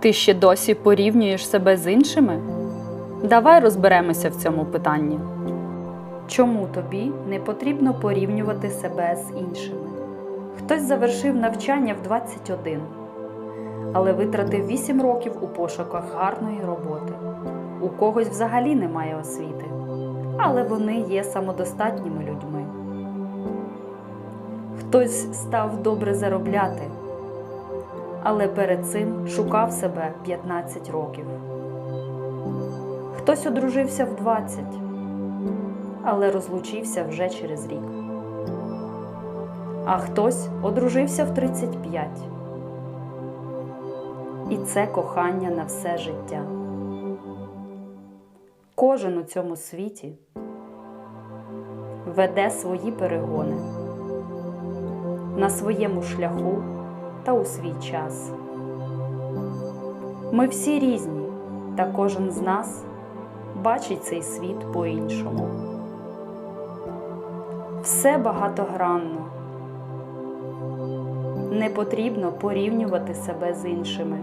Ти ще досі порівнюєш себе з іншими? Давай розберемося в цьому питанні. Чому тобі не потрібно порівнювати себе з іншими? Хтось завершив навчання в 21, але витратив 8 років у пошуках гарної роботи. У когось взагалі немає освіти, але вони є самодостатніми людьми. Хтось став добре заробляти, але перед цим шукав себе 15 років. Хтось одружився в 20, але розлучився вже через рік. А хтось одружився в 35. І це кохання на все життя. Кожен у цьому світі веде свої перегони на своєму шляху та у свій час. Ми всі різні, та кожен з нас бачить цей світ по-іншому. Все багатогранно. Не потрібно порівнювати себе з іншими.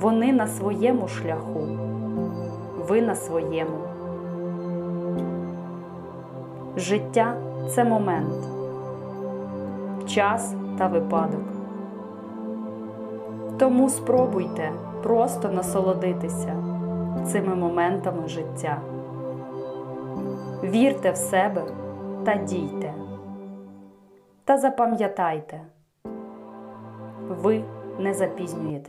Вони на своєму шляху, ви на своєму. Життя це момент, час та випадок. Тому спробуйте просто насолодитися цими моментами життя. Вірте в себе та дійте. Та запам'ятайте, ви не запізнюєте.